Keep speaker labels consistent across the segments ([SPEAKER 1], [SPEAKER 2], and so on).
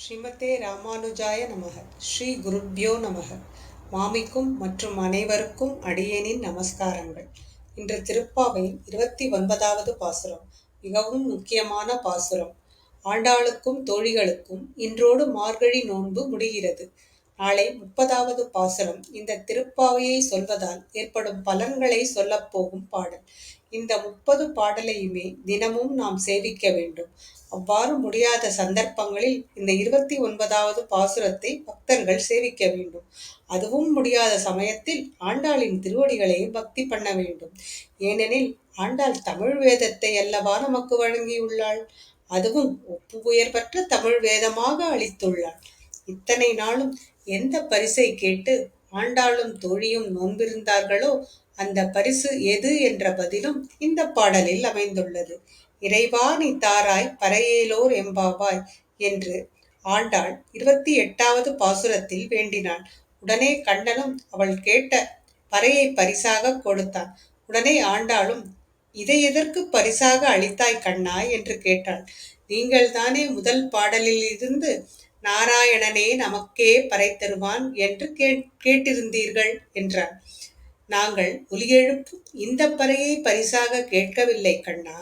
[SPEAKER 1] ஸ்ரீமதே ராமானுஜாய நமக. ஸ்ரீ குருப்யோ நமக. மாமிக்கும் மற்றும் அனைவருக்கும் அடியேனின் நமஸ்காரங்கள். இன்று திருப்பாவையில் இருபத்தி ஒன்பதாவது பாசுரம். மிகவும் முக்கியமான பாசுரம். ஆண்டாளுக்கும் தோழிகளுக்கும் இன்றோடு மார்கழி நோன்பு முடிகிறது. நாளை முப்பதாவது பாசுரம். இந்த திருப்பாவையை சொல்வதால் ஏற்படும் பலன்களை சொல்லப்போகும் பாடல். இந்த முப்பது பாடலையுமே தினமும் நாம் சேவிக்க வேண்டும். அவ்வாறு முடியாத சந்தர்ப்பங்களில் இந்த இருபத்தி ஒன்பதாவது பாசுரத்தை பக்தர்கள் சேவிக்க வேண்டும். அதுவும் முடியாத சமயத்தில் ஆண்டாளின் திருவடிகளை பக்தி பண்ண வேண்டும். ஏனெனில் ஆண்டாள் தமிழ் வேதத்தை அல்லவா நமக்கு வழங்கியுள்ளாள்? அதுவும் ஒப்பு உயர்பற்ற தமிழ் வேதமாக அளித்துள்ளாள். இத்தனை நாளும் எந்த பரிசை கேட்டு ஆண்டாளும் தோழியும் நோன்பிருந்தார்களோ அந்த பரிசு எது என்ற பதிலும் இந்த பாடலில் அமைந்துள்ளது. இறைவா நீ தாராய் பறையேலோர் எம்பாவாய் என்று ஆண்டாள். இருபத்தி எட்டாவது பாசுரத்தில் வேண்டினாள் உடனே கண்ணனும் அவள் கேட்ட பறையை பரிசாக கொடுத்தான். உடனே ஆண்டாளும் இதை எதற்கு பரிசாக அளித்தாய் கண்ணா? என்று கேட்டாள். நீங்கள் தானே முதல் பாடலில் இருந்து நாராயணனே நமக்கே பறை தருவான் என்று கேட்டிருந்தீர்கள்? என்றான் நாங்கள் ஒலியெழுப்பும் இந்த பறையை பரிசாக கேட்கவில்லை கண்ணா.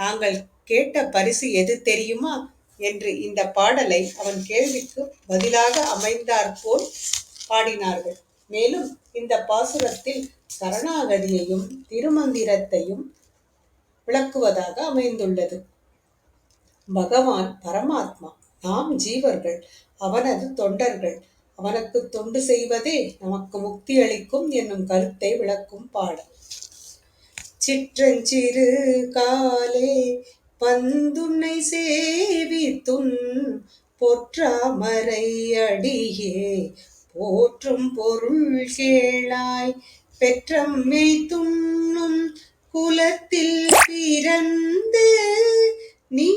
[SPEAKER 1] நாங்கள் கேட்ட பரிசு எது தெரியுமா? என்று இந்த பாடலை அவன் கேள்விக்கு பதிலாக அமைந்தாற்போல் பாடினார்கள். மேலும் இந்த பாசுரத்தில் சரணாகதியையும் திருமந்திரத்தையும் விளக்குவதாக அமைந்துள்ளது. பகவான் பரமாத்மா நாம் ஜீவர்கள் அவனது தொண்டர்கள் அவனுக்கு தொண்டு செய்வதே நமக்கு முக்தி அளிக்கும் என்னும் கருத்தை விளக்கும் பாடல். சிற்றஞ்சிறு காலே பந்துன்னை சேவித்துன் பொற்றாமரை அடியே. போற்றும் பொருள் கேளாய் பெற்றம்மை துண்ணும் குலத்தில் பிறந்து நீ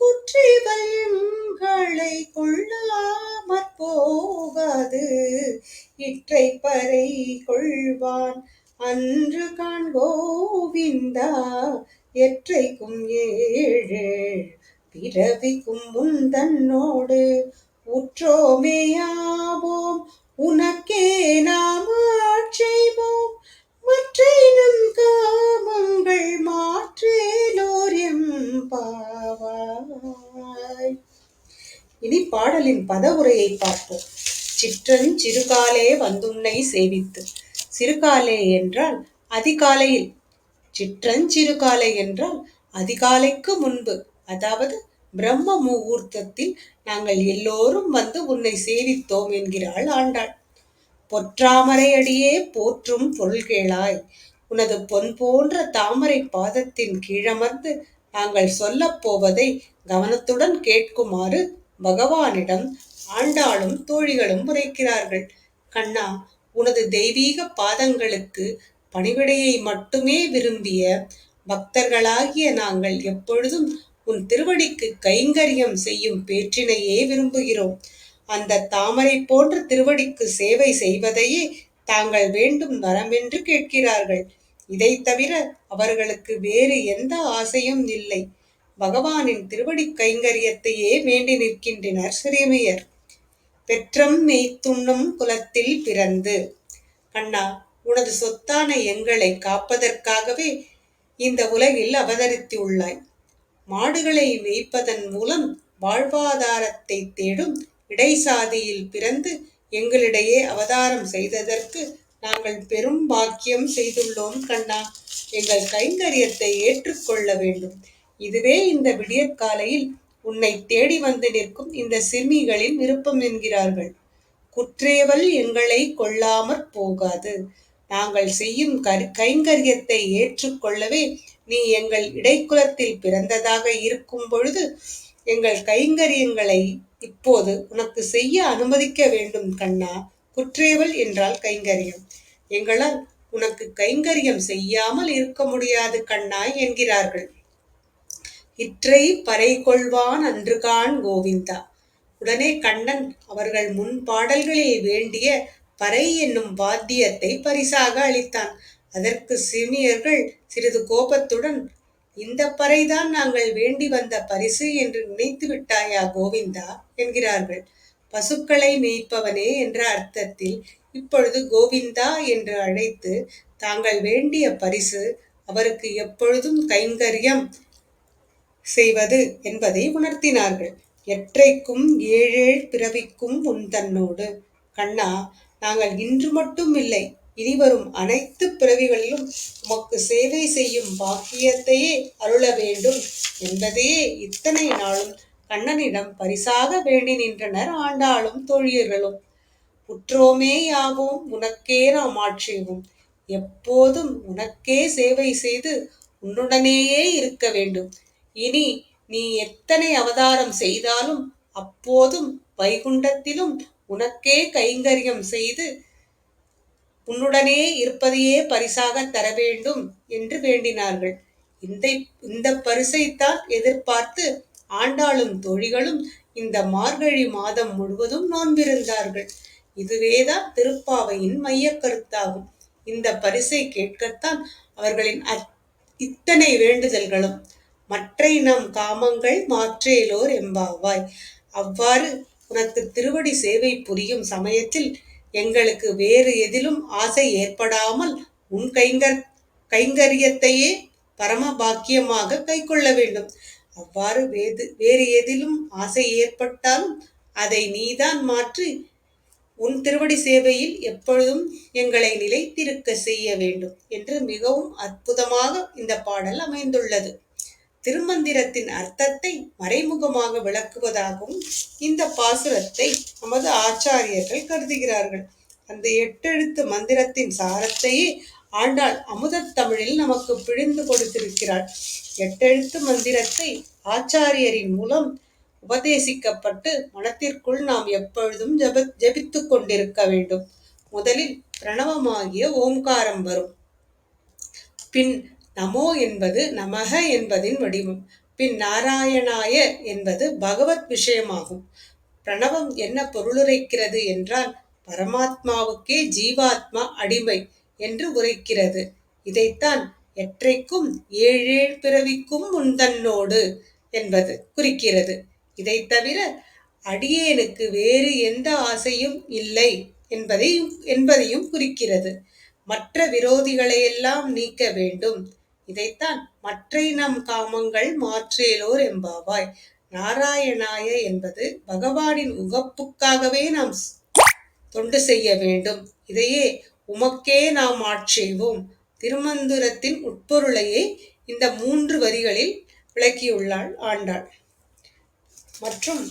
[SPEAKER 1] குற்றிவயங்களை கொள்ளாமற் போகாது. இற்றை பறை கொள்வான் அன்று காண்கோவிந்தா எற்றைக்கும் ஏழு பிறவிக்கும் முந்தன்னோடு உற்றோமேயாவோம் உனக்கே நாம் ஆட்சைவோம் மற்றினம் காமங்கள் மாற்றேலோர் எம்பாவாய். இனி பாடலின் பதவுரையை பார்ப்போம். சிற்றன் சிறுகாலே வந்துன்னை சேவித்து. சிறுகாலே என்றால் அதிகாலையில். சிற்றஞ்சிறுகாலை என்றால் அதிகாலைக்கு முன்பு. அதாவது பிரம்ம முகூர்த்தத்தில் நாங்கள் எல்லோரும் வந்து உன்னை சேவித்தோம் என்கிறாள் ஆண்டாள். பொற்றாமரை அடியே போற்றும் பொருள்கேளாய் உனது பொன் போன்ற தாமரை பாதத்தின் கீழமர்ந்து நாங்கள் சொல்லப் போவதை கவனத்துடன் கேட்குமாறு பகவானிடம் ஆண்டாளும் தோழிகளும் உரைக்கிறார்கள் கண்ணா உனது தெய்வீக பாதங்களுக்கு பணிவிடையை மட்டுமே விரும்பிய பக்தர்களாகிய நாங்கள் எப்பொழுதும் உன் திருவடிக்கு கைங்கரியம் செய்யும் பேற்றினையே விரும்புகிறோம். அந்த தாமரை போன்ற திருவடிக்கு சேவை செய்வதையே தாங்கள் வேண்டும் வரமென்று கேட்கிறார்கள். இதை தவிர அவர்களுக்கு வேறு எந்த ஆசையும் இல்லை. பகவானின் திருவடி கைங்கரியத்தையே வேண்டி நிற்கின்றனர் சிறுமியர். பெற்றம் மெய்த்துண்ணும் குலத்தில் பிறந்து. கண்ணா உனது சொத்தான எங்களை காப்பதற்காகவே இந்த உலகில் அவதரித்துள்ளாய் மாடுகளை மேய்ப்பதன் மூலம் வாழ்வாதாரத்தை தேடும் இடைசாதியில் பிறந்து எங்களிடையே அவதாரம் செய்ததற்கு நாங்கள் பெரும் பாக்கியம் செய்துள்ளோம் கண்ணா. எங்கள் கைங்கரியத்தை ஏற்றுக்கொள்ள வேண்டும். இதுவே இந்த விடியற்காலையில் உன்னை தேடி வந்து நிற்கும் இந்த சிறுமிகளின் விருப்பம் என்கிறார்கள். குற்றேவல் எங்களை கொள்ளாமற் போகாது. நாங்கள் செய்யும் கைங்கரியத்தை ஏற்றுக்கொள்ளவே நீ எங்கள் இடைக்குலத்தில் பிறந்ததாக இருக்கும் பொழுது எங்கள் கைங்கரியங்களை இப்போது உனக்கு செய்ய அனுமதிக்க வேண்டும் கண்ணா. குற்றேவல் என்றால் கைங்கரியம். எங்களால் உனக்கு கைங்கரியம் செய்யாமல் இருக்க முடியாது கண்ணா என்கிறார்கள். இற்றை பறை கொள்வான் அன்றுகான் கோவிந்தா. உடனே கண்ணன் அவர்கள் முன் பாடல்களில் வேண்டிய பறை என்னும் வாத்தியத்தை பரிசாக அளித்தான். அதற்கு சிமியர்கள் சிறிது கோபத்துடன் இந்த பறைதான் நாங்கள் வேண்டி வந்த பரிசு என்று நினைத்து விட்டாயா கோவிந்தா? என்கிறார்கள். பசுக்களை மேய்ப்பவனே என்ற அர்த்தத்தில் இப்பொழுது கோவிந்தா என்று அழைத்து தாங்கள் வேண்டிய பரிசு அவருக்கு எப்பொழுதும் கைங்கரியம் செய்வது என்பதை உணர்த்தினார்கள். எற்றைக்கும் ஏழேழ் பிறவிக்கும் உன் தன்னோடு. கண்ணா நாங்கள் இன்று மட்டும் இல்லை. இனிவரும் அனைத்து பிறவிகளிலும் உமக்கு சேவை செய்யும் பாக்கியத்தையே அருள வேண்டும் என்பதையே இத்தனை நாளும் கண்ணனிடம் பரிசாக வேண்டி நின்றனர் ஆண்டாளும் தோழியர்களும். உற்றோமே யாவோம் உனக்கே நாம் ஆட்சேவோம் எப்போதும் உனக்கே சேவை செய்து உன்னுடனேயே இருக்க வேண்டும். இனி நீ எத்தனை அவதாரம் செய்தாலும் அப்போதும் வைகுண்டத்திலும் உனக்கே கைங்கரியம் செய்து உன்னுடனே இருப்பதையே பரிசாக தர வேண்டும் என்று வேண்டினார்கள். இந்த இந்த பரிசைத்தான் எதிர்பார்த்து ஆண்டாளும் தோழிகளும் இந்த மார்கழி மாதம் முழுவதும் நோன்பிருந்தார்கள். இதுவேதான் திருப்பாவையின் மைய கருத்தாகும். இந்த பரிசை கேட்கத்தான் அவர்களின் இத்தனை வேண்டுதல்களும் மற்றை நம் காமங்கள் மாற்றேலோர் எம்பாவாய். அவ்வாறு உனக்கு திருவடி சேவை புரியும் சமயத்தில் எங்களுக்கு வேறு எதிலும் ஆசை ஏற்படாமல் உன் கைங்கர் கைங்கரியத்தையே பரம பாக்கியமாக கை கொள்ள வேண்டும். அவ்வாறு வேது வேறு எதிலும் ஆசை ஏற்பட்டாலும் அதை நீதான் மாற்றி உன் திருவடி சேவையில் எப்பொழுதும் எங்களை நிலைத்திருக்க செய்ய வேண்டும் என்று மிகவும் அற்புதமாக இந்த பாடல் அமைந்துள்ளது. திருமந்திரத்தின் அர்த்தத்தை மறைமுகமாக விளக்குவதாகவும் இந்த பாசுரத்தை நமது ஆச்சாரியர்கள் கருதுகிறார்கள். அந்த எட்டெழுத்து மந்திரத்தின் சாரத்தையே ஆண்டாள் அமுதத் தமிழில் நமக்கு பிழிந்து கொடுத்திருக்கிறாள். எட்டெழுத்து மந்திரத்தை ஆச்சாரியரின் மூலம் உபதேசிக்கப்பட்டு மனத்திற்குள் நாம் எப்பொழுதும் ஜப ஜபித்து கொண்டிருக்க வேண்டும். முதலில் பிரணவமாகிய ஓம்காரம் வரும். பின் நமோ என்பது நமக என்பதின் வடிவம். பின் நாராயணாய என்பது பகவத் விஷயமாகும். பிரணவம் என்ன பொருளுரைக்கிறது என்றால் பரமாத்மாவுக்கே ஜீவாத்மா அடிமை என்று உரைக்கிறது. இதைத்தான் எற்றைக்கும் ஏழேழ் பிறவிக்கும் முந்தன்னோடு என்பது குறிக்கிறது. இதை தவிர அடியேனுக்கு வேறு எந்த ஆசையும் இல்லை என்பதையும் என்பதையும் குறிக்கிறது. மற்ற விரோதிகளையெல்லாம் நீக்க வேண்டும். இதைத்தான் மற்றை நம் காமங்கள் மாற்றேலோர் எம்பாவாய் நாராயணாய என்பது பகவானின் உகப்புக்காகவே நாம் தொண்டு செய்ய வேண்டும். இதையே உமக்கே நாம் ஆட்சேவோம் திருமந்துரத்தின் உட்பொருளையே இந்த மூன்று வரிகளில் விளக்கியுள்ளாள் ஆண்டாள். மற்றும்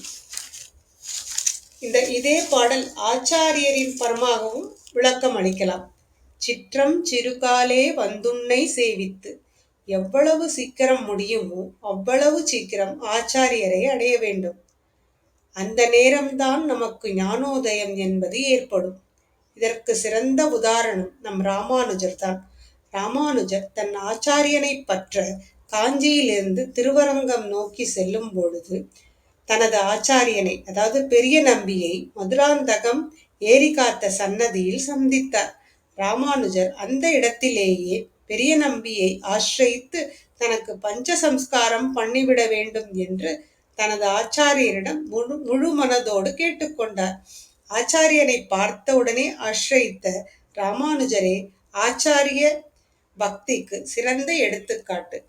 [SPEAKER 1] இந்த இதே பாடல் ஆச்சாரியரின் பரமாகவும் விளக்கம் அளிக்கலாம் சிற்றம் சிறுகாலே வந்துன்னை சேவித்து எவ்வளவு சீக்கிரம் முடியுமோ அவ்வளவு சீக்கிரம் ஆச்சாரியரை அடைய வேண்டும். அந்த நேரம்தான் நமக்கு ஞானோதயம் என்பது ஏற்படும். இதற்கு சிறந்த உதாரணம் நம் ராமானுஜர் தான். ராமானுஜர் தன் ஆச்சாரியனை பற்ற காஞ்சியிலிருந்து திருவரங்கம் நோக்கி செல்லும் பொழுது தனது ஆச்சாரியனை அதாவது பெரிய நம்பியை மதுராந்தகம் ஏரி காத்த சன்னதியில் சந்தித்தார். ராமானுஜர் அந்த இடத்திலேயே பெரிய நம்பியை ஆசிரயித்து தனக்கு பஞ்ச சம்ஸ்காரம் பண்ணிவிட வேண்டும் என்று தனது ஆச்சாரியரிடம் முழு முழு மனதோடு கேட்டுக்கொண்டார். ஆச்சாரியனை பார்த்தவுடனே ஆசிரயித்த ராமானுஜரே ஆச்சாரிய பக்திக்கு சிறந்த எடுத்துக்காட்டு.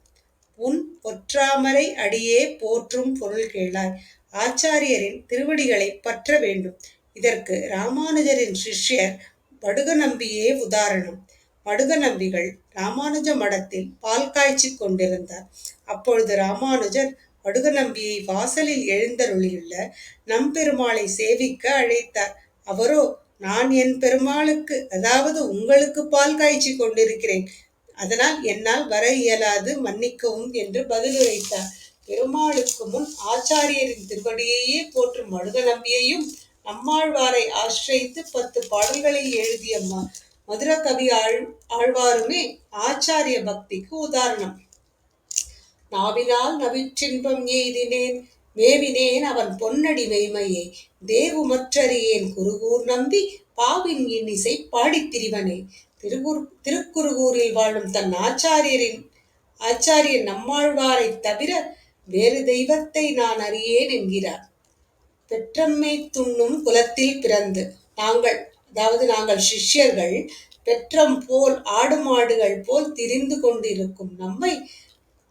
[SPEAKER 1] உன் ஒற்றாமரை அடியே போற்றும் பொருள் கேளாய். ஆச்சாரியரின் திருவடிகளை பற்ற வேண்டும். இதற்கு ராமானுஜரின் சிஷ்யர் படுக நம்பியே உதாரணம். படுக நம்பிகள் ராமானுஜ மடத்தில் பால் காய்ச்சி கொண்டிருந்தார். அப்பொழுது ராமானுஜர் மடுக நம்பியை வாசலில் எழுந்தருளியுள்ள நம்பெருமாளை சேவிக்க அழைத்தார். அவரோ நான் என் பெருமாளுக்கு அதாவது உங்களுக்கு பால் காய்ச்சி கொண்டிருக்கிறேன். அதனால் என்னால் வர இயலாது மன்னிக்கவும் என்று பதிலுரைத்தார். பெருமாளுக்கு முன் ஆச்சாரியரின் திருவடியையே போற்றும் மடுக நம்பியையும் நம்மாழ்வாரை ஆசிரியத்து பத்து பாடல்களை எழுதிய மதுரா கவி ஆழ் ஆழ்வாருமே ஆச்சாரிய பக்திக்கு உதாரணம். நாவினால் நவிற்றின்பம் எய்தினேன் மேவினேன் அவன் பொன்னடி வைமையை தேவு மற்றறியேன் குருகூர் நம்பி பாவின் இன்னிசை பாடித் திரிவனே. திருகுர் திருக்குறுகூரில் வாழும் தன் ஆச்சாரியரின் ஆச்சாரியன் நம்மாழ்வாரைத் தவிர வேறு தெய்வத்தை நான் அறியேன் என்கிறார். பெற்றம்மை துண்ணும் குலத்தில் பிறந்து நாங்கள் அதாவது நாங்கள் சிஷ்யர்கள் பெற்றம் போல் ஆடு மாடுகள் போல் திரிந்து கொண்டிருக்கும் நம்மை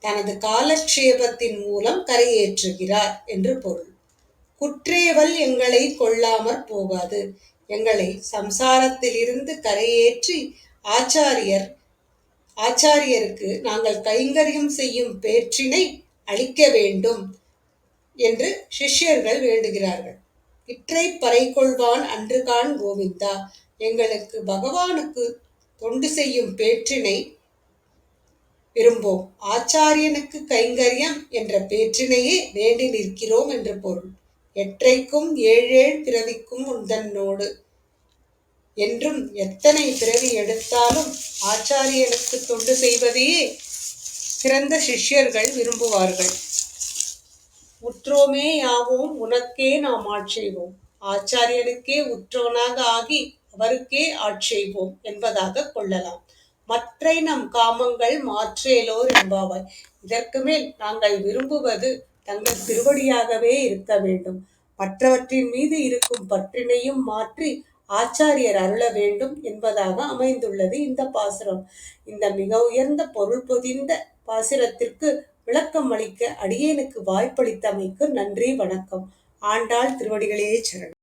[SPEAKER 1] தனது காலக்ஷேபத்தின் மூலம் கரையேற்றுகிறார் என்று பொருள். குற்றேவல் எங்களை கொள்ளாமற் போகாது. எங்களை சம்சாரத்திலிருந்து கரையேற்றி ஆச்சாரியர் ஆச்சாரியருக்கு நாங்கள் கைங்கரியம் செய்யும் பேற்றினை அளிக்க வேண்டும் என்று சிஷ்யர்கள் வேண்டுகிறார்கள். இற்றை பறைகொள்வான் அன்றுகான் கோவிந்தா. எங்களுக்கு பகவானுக்கு தொண்டு செய்யும் பேற்றினை விரும்போம் ஆச்சாரியனுக்கு கைங்கரியம் என்ற பேற்றினையே வேண்டி நிற்கிறோம் என்று பொருள். எற்றைக்கும் ஏழேழ் பிறவிக்கும் உந்தன்னோடு. என்றும் எத்தனை பிறவி எடுத்தாலும் ஆச்சாரியனுக்கு தொண்டு செய்வதையே சிறந்த சிஷ்யர்கள் விரும்புவார்கள். உற்றோமே யாவோம் உனக்கே நாம் ஆட்செய்வோம் ஆச்சாரியனுக்கே உற்றோனாக ஆகி அவருக்கே ஆட்சேவோம் என்பதாக கொள்ளலாம். மற்றை நம் காமங்கள் மாற்றேலோர் என்பாவாய். இதற்கு மேல் நாங்கள் விரும்புவது தங்கள் திருவடியாகவே இருக்க வேண்டும். மற்றவற்றின் மீது இருக்கும் பற்றினையும் மாற்றி ஆச்சாரியர் அருள வேண்டும் என்பதாக அமைந்துள்ளது இந்த பாசுரம். இந்த மிக உயர்ந்த பொருள் பொதிந்த பாசுரத்திற்கு விளக்கம் அளிக்க அடியேனுக்கு வாய்ப்பளித்தமைக்கு நன்றி வணக்கம். ஆண்டாள் திருவடிகளே சரணம்.